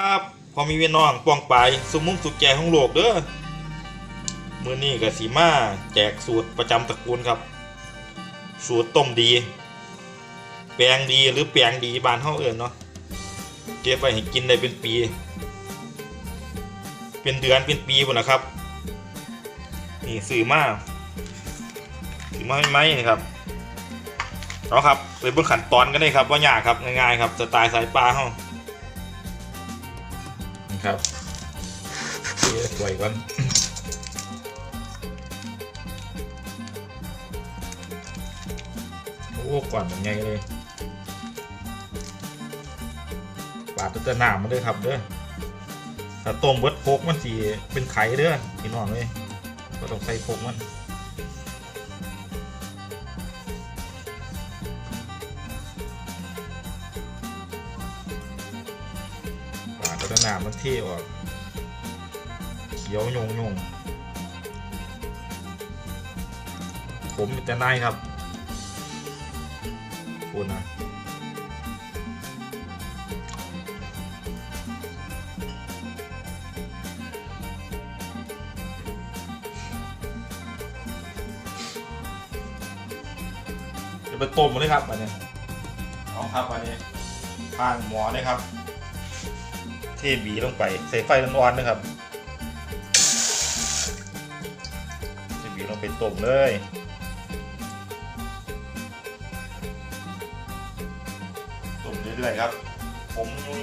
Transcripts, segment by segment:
ครับพอมีเวียนน้องปองไปสุมุ้งสุดแก่ของโลกเด้อมือนี้กับสีมาแจกสูตรประจำตระกูลครับ สูตรต้มดี แปลงดีหรือแปลงดีบานเฮาเอิญเนาะเก็บไว้ให้กินได้เป็นปี เป็นเดือนเป็นปีหมดนะครับ นี่สื่อมาสื่อมาให้ไหมนี่ครับเอาครับไปเบิ่งขั้นตอนกันเลยครับว่ายากครับง่ายๆครับสไตล์สายปลาเฮา ครับเดี๋ยวยก่อนโอ้ก่อนมันไงเลยปาดแตะน้ำมาด้วยครับเด้อถ้าต้มเบิดโคกมันสีเป็นไข่เด้อพี่น้องเลยก็ต้องใส่โคกมัน แตะน้ำมันเท่ออกเขียวยงยงผมจะนายครับพูดนะจะไปต้มมันเลยครับอันนี้เอาครับอันนี้ข้างหมอเลยครับ บีลงไปใส่ไฟร้อนๆนะครับเทบีลงไปต้มเลยต้มเรื่อยๆครับผมยุ่ย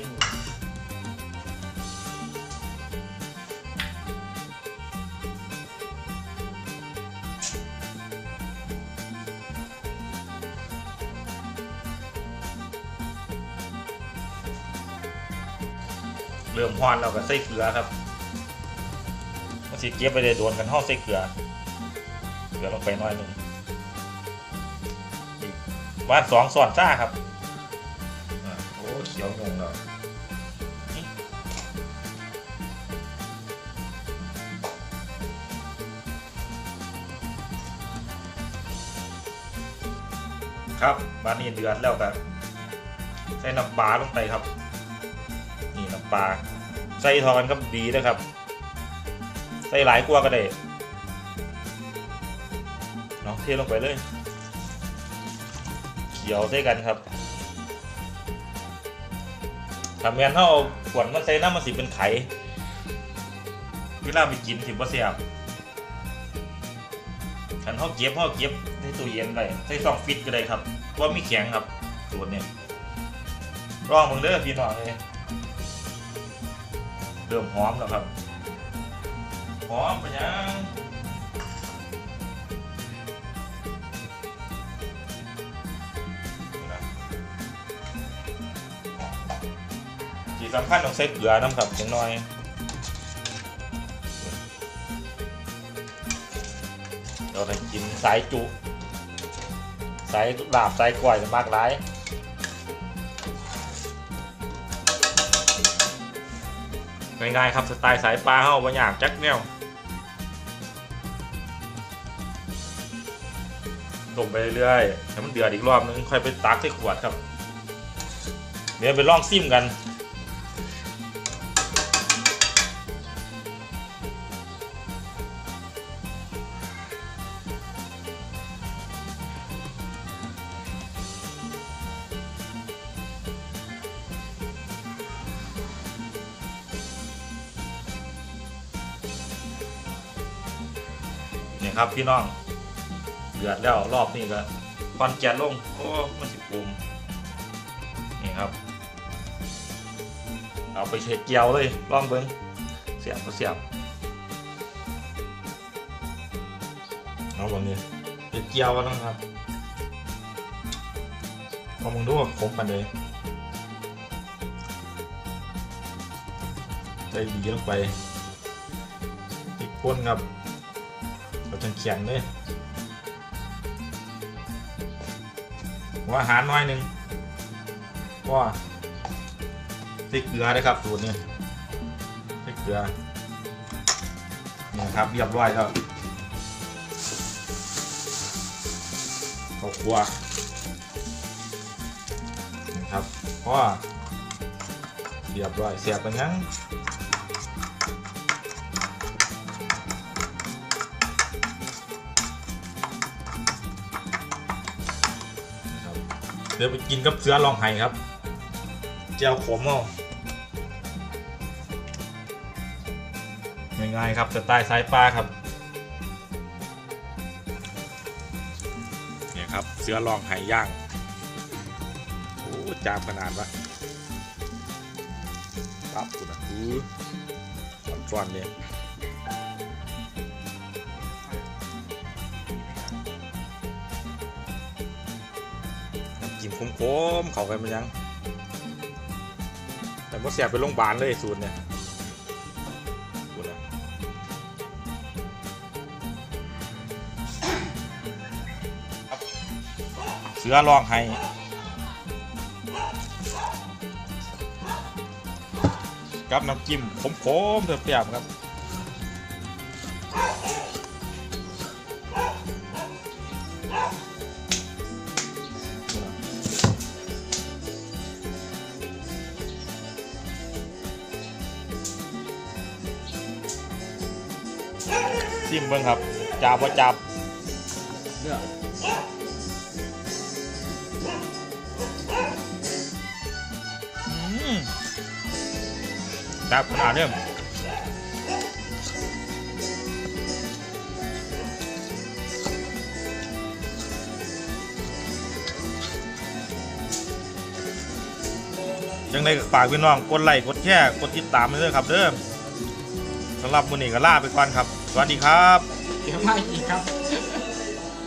เริ่มฮอนแล้วก็ใส่เกลือครับมันสิเก็บไปเลยโดนกันห่อใส่เกลือเกลือลงไปน้อยหนึ่งวาดสองส่วนซ่าครับอโอ้เขียวงงแล้วครับบานนี้เดือดแล้วครับใส่น้ำปลาลงไปครับ นี่น้ำปลา ใส่ทอกันก็ดีนะครับ ใส่หลายกว่าก็ได้เนาะเทลงไปเลยเขียวใส่กันครับทำงานเท่าเอาขวดมาใส่น้ำมันสิเป็นไข่เวลาไปกินสิบ่เสียบขันเขาเก็บเขาเก็บในตู้เย็นไปใส่ซองฟิตก็ได้ครับว่ามีแข็งครับสูตรเนี่ยรองมึงเด้อพี่น้องเลย เริ่มหอมแล้วครับ หอมไปยังที่สำคัญต้องใส่เกลือน้ำครับจังน้อยเราจะกินสายจุสายลาบสายกล้วยจะมากหลาย ง่ายๆครับสไตล์สายปลาเข้าบางอย่างจักแนวต้มไปเรื่อยๆให้มันเดือดอีกรอบนึงค่อยไปตักใส่ขวดครับ เดี๋ยวไปลองซิมกัน ครับพี่น้องเดือดแล้วรอบนี้ก็ควันแก๊สลงโอ้มันสิปูมนี่ครับ เอาไปเช็ดเกียวเลยลองเบิ้งเสียบก็เสียบเอาแบบนี้เช็ดเกียวก็ต้องครับลองมึงดูว่าคมกันเลยใส่ดีลงไปอีกคนครับ เราจะเขียนเลยวอาหารน้อยหนึ่งว่าใส่เกลือนะครับสูตรนี้ใส่เกลือนี่ครับเรียบร้อยแล้วข้าวคั่วนี่ครับว่าเรียบร้อยเสียบไปยัง เดี๋ยวไปกินกับเสือลองไห้ครับเจียวขมเอาง่ายๆครับสไตล์สายปลาครับเนี่ยครับเสือลองไห้ย่างโอ้จามขนาดวะปั๊บกูนะคือฟอนเนี่ย น้ำจิ้มคมๆเขาไปมันยัง แต่ว่าเสียไปโรงพยาบาลเลยสูตรเนี่ยกูนะเสือลองให้กับน้ำจิ้มขมๆเปรี้ยวๆครับ จิ้มเบิ้งครับจับว่าจับเลือกอืมจับขนาดเริ่มยังไงก็ฝากพี่น้องกดไลค์กดแชร์กดติดตามไปด้วยครับเด้อสำหรับมื้อนี้ก็ลาไปก่อนครับ สวัสดีครับ เดี๋ยวมาอีกครับ